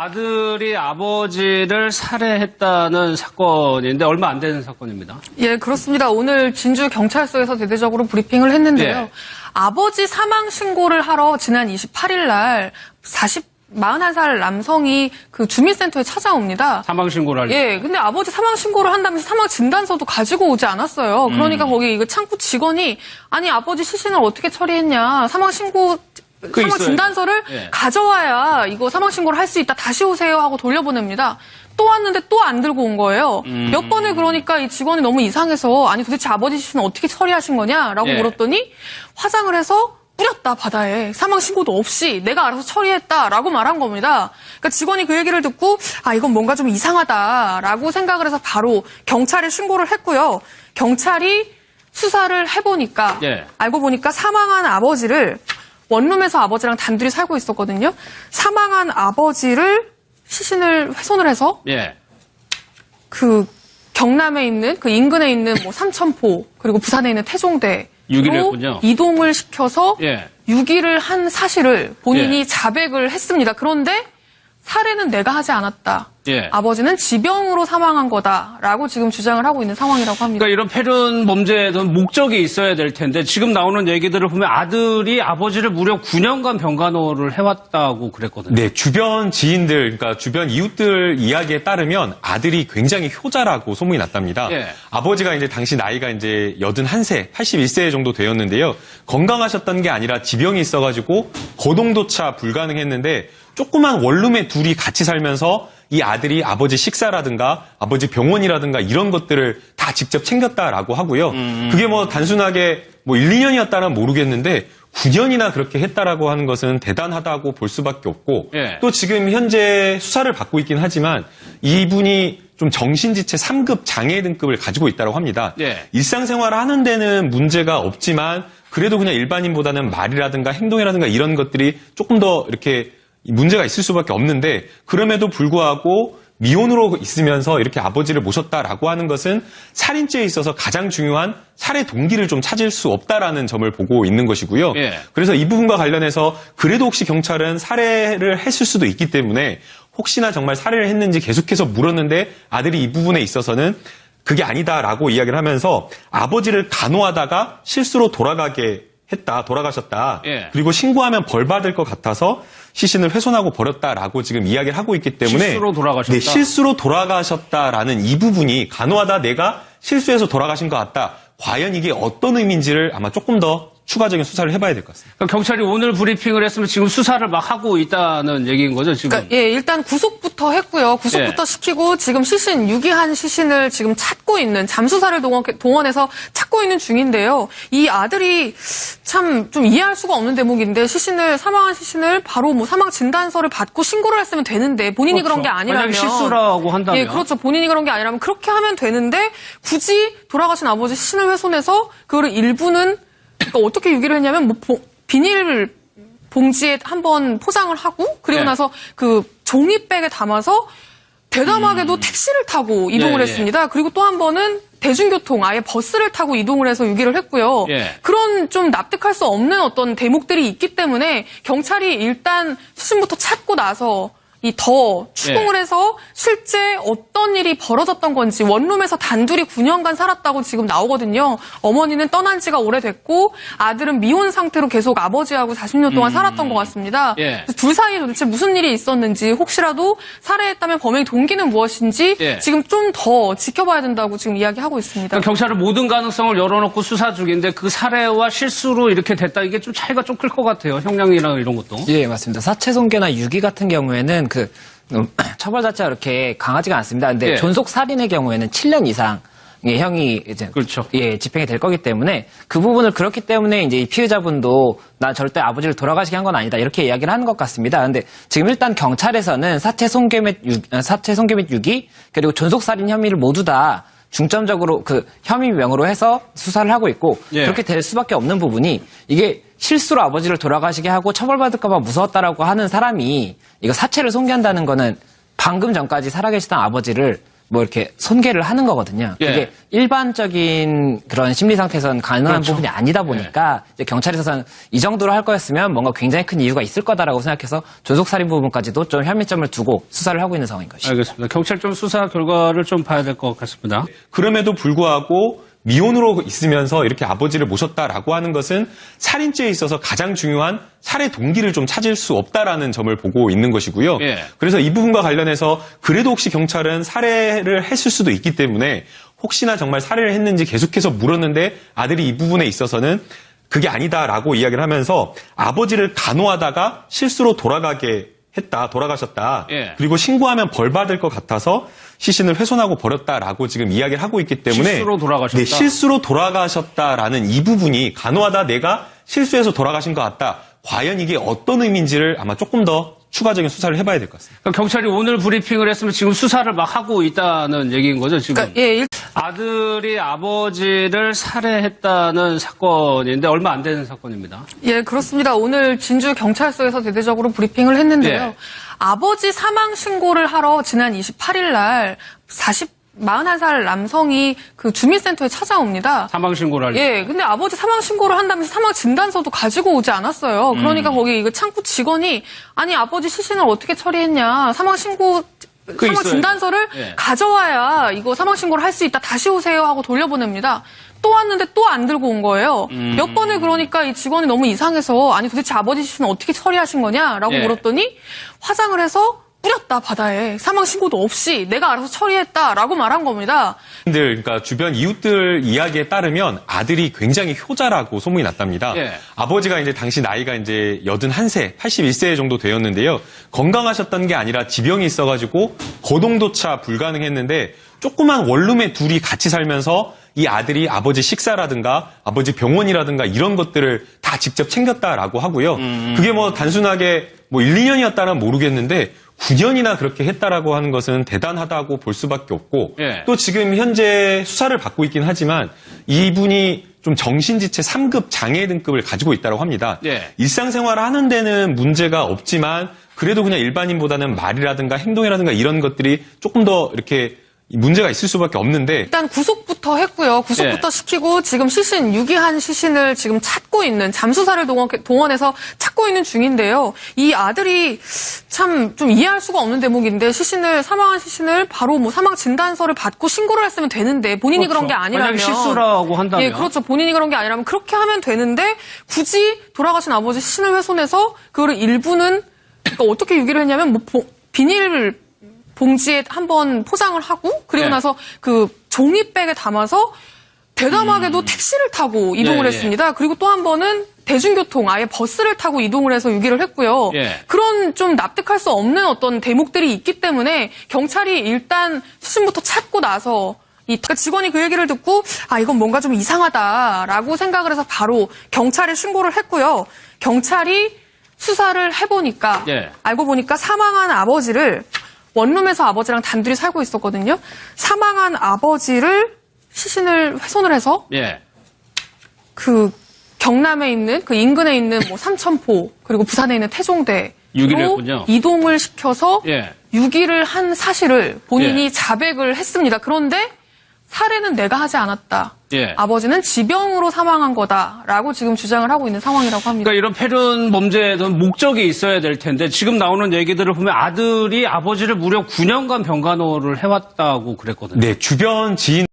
아들이 아버지를 살해했다는 사건인데 얼마 안 되는 사건입니다. 예, 그렇습니다. 오늘 진주 경찰서에서 대대적으로 브리핑을 했는데요. 예. 아버지 사망 신고를 하러 지난 28일 날 40, 41살 남성이 그 주민센터에 찾아옵니다. 사망 신고를 하려. 예, 근데 아버지 사망 신고를 한다면서 사망 진단서도 가지고 오지 않았어요. 그러니까 음. 거기 이거 창구 직원이 아니 아버지 시신을 어떻게 처리했냐 사망 신고 사망 있어야죠. 진단서를 예. 가져와야 이거 사망 신고를 할 수 있다. 다시 오세요 하고 돌려보냅니다. 또 왔는데 또 안 들고 온 거예요. 음. 몇 번을 그러니까 이 직원이 너무 이상해서 아니 도대체 아버지 시신을 어떻게 처리하신 거냐라고 예. 물었더니 화장을 해서 뿌렸다 바다에 사망 신고도 없이 내가 알아서 처리했다라고 말한 겁니다. 그러니까 직원이 그 얘기를 듣고 아 이건 뭔가 좀 이상하다라고 생각을 해서 바로 경찰에 신고를 했고요. 경찰이 수사를 해보니까 예. 알고 보니까 사망한 아버지를 원룸에서 아버지랑 단둘이 살고 있었거든요. 사망한 아버지를 시신을 훼손을 해서 예. 그 경남에 있는 그 인근에 있는 뭐 삼천포 그리고 부산에 있는 태종대로 유기를 했군요. 이동을 시켜서 예. 유기를 한 사실을 본인이 예. 자백을 했습니다. 그런데 살해는 내가 하지 않았다. 예. 아버지는 지병으로 사망한 거다라고 지금 주장을 하고 있는 상황이라고 합니다. 그러니까 이런 패륜 범죄에는 목적이 있어야 될 텐데 지금 나오는 얘기들을 보면 아들이 아버지를 무려 9년간 병간호를 해왔다고 그랬거든요. 네, 주변 지인들, 그러니까 주변 이웃들 이야기에 따르면 아들이 굉장히 효자라고 소문이 났답니다. 예. 아버지가 이제 당시 나이가 이제 81세, 81세 정도 되었는데요. 건강하셨던 게 아니라 지병이 있어가지고 거동조차 불가능했는데 조그만 원룸에 둘이 같이 살면서 이 아들이 아버지 식사라든가 아버지 병원이라든가 이런 것들을 다 직접 챙겼다라고 하고요. 그게 뭐 단순하게 뭐 1, 2년이었다면 모르겠는데 9년이나 그렇게 했다라고 하는 것은 대단하다고 볼 수밖에 없고 예. 또 지금 현재 수사를 받고 있긴 하지만 이분이 좀 정신지체 3급 장애 등급을 가지고 있다고 합니다. 예. 일상생활을 하는 데는 문제가 없지만 그래도 그냥 일반인보다는 말이라든가 행동이라든가 이런 것들이 조금 더 이렇게 문제가 있을 수밖에 없는데 그럼에도 불구하고 미혼으로 있으면서 이렇게 아버지를 모셨다라고 하는 것은 살인죄에 있어서 가장 중요한 살해 동기를 좀 찾을 수 없다라는 점을 보고 있는 것이고요. 예. 그래서 이 부분과 관련해서 그래도 혹시 경찰은 살해를 했을 수도 있기 때문에 혹시나 정말 살해를 했는지 계속해서 물었는데 아들이 이 부분에 있어서는 그게 아니다라고 이야기를 하면서 아버지를 간호하다가 실수로 돌아가게 했다, 돌아가셨다. 예. 그리고 신고하면 벌 받을 것 같아서 시신을 훼손하고 버렸다라고 지금 이야기를 하고 있기 때문에 실수로 돌아가셨다? 네, 실수로 돌아가셨다라는 이 부분이 간호하다 내가 실수해서 돌아가신 것 같다. 과연 이게 어떤 의미인지를 아마 조금 더 추가적인 수사를 해봐야 될 것 같습니다. 그러니까 경찰이 오늘 브리핑을 했으면 지금 수사를 막 하고 있다는 얘기인 거죠, 지금. 그러니까 예, 일단 구속부터 했고요. 구속부터 예. 시키고 지금 시신 유기한 시신을 지금 찾고 있는 잠수사를 동원, 동원해서 찾고 있는 중인데요. 이 아들이 참 좀 이해할 수가 없는 대목인데 시신을 사망한 시신을 바로 뭐 사망 진단서를 받고 신고를 했으면 되는데 본인이 그런 그렇죠. 게 아니라면 실수라고 한다면. 예, 그렇죠. 본인이 그런 게 아니라면 그렇게 하면 되는데 굳이 돌아가신 아버지 시신을 훼손해서 그거를 일부는 그러니까 어떻게 유기를 했냐면 뭐 보- 비닐 봉지에 한번 포장을 하고 그리고 네. 나서 그 종이백에 담아서 대담하게도 택시를 타고 이동을 음. 예, 예. 했습니다. 그리고 또 한 번은 대중교통 아예 버스를 타고 이동을 해서 유기를 했고요. 예. 그런 좀 납득할 수 없는 어떤 대목들이 있기 때문에 경찰이 일단 시신부터 찾고 나서 이 더 추궁을 예. 해서 실제 어떤 일이 벌어졌던 건지 원룸에서 단둘이 9년간 살았다고 지금 나오거든요. 어머니는 떠난 지가 오래됐고 아들은 미혼 상태로 계속 아버지하고 40년 동안 살았던 것 같습니다. 음. 예. 둘 사이에 도대체 무슨 일이 있었는지 혹시라도 살해했다면 범행 동기는 무엇인지 예. 지금 좀 더 지켜봐야 된다고 지금 이야기하고 있습니다. 그러니까 경찰은 모든 가능성을 열어놓고 수사 중인데 그 살해와 실수로 이렇게 됐다 이게 좀 차이가 좀 클 것 같아요. 형량이랑 이런 것도. 예, 맞습니다. 사체 손괴나 유기 같은 경우에는 그 음, 처벌 자체가 그렇게 강하지가 않습니다. 근데 예. 존속 살인의 경우에는 7년 이상 의 형이 이제 그렇죠. 예 집행이 될 거기 때문에 그 부분을 그렇기 때문에 이제 이 피해자분도 나 절대 아버지를 돌아가시게 한 건 아니다 이렇게 이야기를 하는 것 같습니다. 근데 지금 일단 경찰에서는 사체 손괴 및 유, 어, 사체 손괴 및 유기 그리고 존속 살인 혐의를 모두 다 중점적으로 그 혐의 명으로 해서 수사를 하고 있고 예. 그렇게 될 수밖에 없는 부분이 이게 실수로 아버지를 돌아가시게 하고 처벌받을까봐 무서웠다라고 하는 사람이 이거 사체를 손괴한다는 거는 방금 전까지 살아계시던 아버지를 뭐 이렇게 손괴를 하는 거거든요. 예. 그게 일반적인 그런 심리 상태에서는 가능한 그렇죠. 부분이 아니다 보니까 이제 경찰에서는 이 정도로 할 거였으면 뭔가 굉장히 큰 이유가 있을 거다라고 생각해서 존속살인 부분까지도 좀 혐의점을 두고 수사를 하고 있는 상황인 것이죠. 알겠습니다. 경찰 좀 수사 결과를 좀 봐야 될 것 같습니다. 그럼에도 불구하고 미혼으로 있으면서 이렇게 아버지를 모셨다라고 하는 것은 살인죄에 있어서 가장 중요한 살해 동기를 좀 찾을 수 없다라는 점을 보고 있는 것이고요. 예. 그래서 이 부분과 관련해서 그래도 혹시 경찰은 살해를 했을 수도 있기 때문에 혹시나 정말 살해를 했는지 계속해서 물었는데 아들이 이 부분에 있어서는 그게 아니다라고 이야기를 하면서 아버지를 간호하다가 실수로 돌아가게 했다, 돌아가셨다. 예. 그리고 신고하면 벌 받을 것 같아서 시신을 훼손하고 버렸다라고 지금 이야기를 하고 있기 때문에 실수로 돌아가셨다? 네, 실수로 돌아가셨다라는 이 부분이 간호하다 내가 실수해서 돌아가신 것 같다. 과연 이게 어떤 의미인지를 아마 조금 더 추가적인 수사를 해봐야 될 것 같습니다. 그러니까 경찰이 오늘 브리핑을 했으면 지금 수사를 막 하고 있다는 얘기인 거죠, 지금. 그러니까 예, 일- 아들이 아버지를 살해했다는 사건인데 얼마 안 되는 사건입니다. 예, 그렇습니다. 오늘 진주 경찰서에서 대대적으로 브리핑을 했는데요. 예. 아버지 사망 신고를 하러 지난 28일 날 40, 41살 남성이 그 주민센터에 찾아옵니다. 사망 신고를 할 예, 근데 아버지 사망 신고를 한다면서 사망 진단서도 가지고 오지 않았어요. 그러니까 거기 이거 창구 직원이 아니 아버지 시신을 어떻게 처리했냐 사망 신고 사망 있어야죠. 진단서를 예. 가져와야 이거 사망 신고를 할 수 있다. 다시 오세요 하고 돌려보냅니다. 또 왔는데 또 안 들고 온 거예요. 음. 몇 번을 그러니까 이 직원이 너무 이상해서 아니 도대체 아버지 시신을 어떻게 처리하신 거냐라고 예. 물었더니 화장을 해서 뿌렸다 바다에 사망 신고도 없이 내가 알아서 처리했다라고 말한 겁니다. 들 그러니까 주변 이웃들 이야기에 따르면 아들이 굉장히 효자라고 소문이 났답니다. 예. 아버지가 이제 당시 나이가 이제 81세, 81세 정도 되었는데요. 건강하셨던 게 아니라 지병이 있어가지고 거동조차 불가능했는데 조그만 원룸에 둘이 같이 살면서 이 아들이 아버지 식사라든가 아버지 병원이라든가 이런 것들을 다 직접 챙겼다라고 하고요. 그게 뭐 단순하게 뭐 1, 2년이었다면 모르겠는데 9년이나 그렇게 했다라고 하는 것은 대단하다고 볼 수밖에 없고 예. 또 지금 현재 수사를 받고 있긴 하지만 이분이 좀 정신지체 3급 장애 등급을 가지고 있다고 합니다. 예. 일상생활을 하는 데는 문제가 없지만 그래도 그냥 일반인보다는 말이라든가 행동이라든가 이런 것들이 조금 더 이렇게 문제가 있을 수밖에 없는데 일단 구속부터 했고요. 구속부터 예. 시키고 지금 시신 유기한 시신을 지금 찾고 있는 잠수사를 동원, 동원해서 찾고 있는 중인데요. 이 아들이 참 좀 이해할 수가 없는 대목인데 시신을 사망한 시신을 바로 뭐 사망 진단서를 받고 신고를 했으면 되는데 본인이 그런게 그렇죠. 아니라면 실수라고 한다면. 예, 그렇죠. 본인이 그런 게 아니라면 그렇게 하면 되는데 굳이 돌아가신 아버지 시신을 훼손해서 그거를 일부는 그러니까 어떻게 유기를 했냐면 뭐 보- 비닐 봉지에 한번 포장을 하고 그리고 네. 나서 그 종이백에 담아서 대담하게도 택시를 타고 이동을 네, 했습니다. 그리고 또 한 번은 대중교통 아예 버스를 타고 이동을 해서 유기를 했고요. 예. 그런 좀 납득할 수 없는 어떤 대목들이 있기 때문에 경찰이 일단 시신부터 찾고 나서 이 그러니까 직원이 그 얘기를 듣고 아 이건 뭔가 좀 이상하다라고 생각을 해서 바로 경찰에 신고를 했고요. 경찰이 수사를 해보니까 예. 알고 보니까 사망한 아버지를 원룸에서 아버지랑 단둘이 살고 있었거든요. 사망한 아버지를 시신을 훼손을 해서 예. 그 경남에 있는 그 인근에 있는 뭐 삼천포 그리고 부산에 있는 태종대로 유기를 했군요. 이동을 시켜서 예. 유기를 한 사실을 본인이 예. 자백을 했습니다. 그런데 살해는 내가 하지 않았다. 예. 아버지는 지병으로 사망한 거다라고 지금 주장을 하고 있는 상황이라고 합니다. 그러니까 이런 패륜 범죄에는 목적이 있어야 될 텐데 지금 나오는 얘기들을 보면 아들이 아버지를 무려 9년간 병간호를 해왔다고 그랬거든요. 네 주변 지인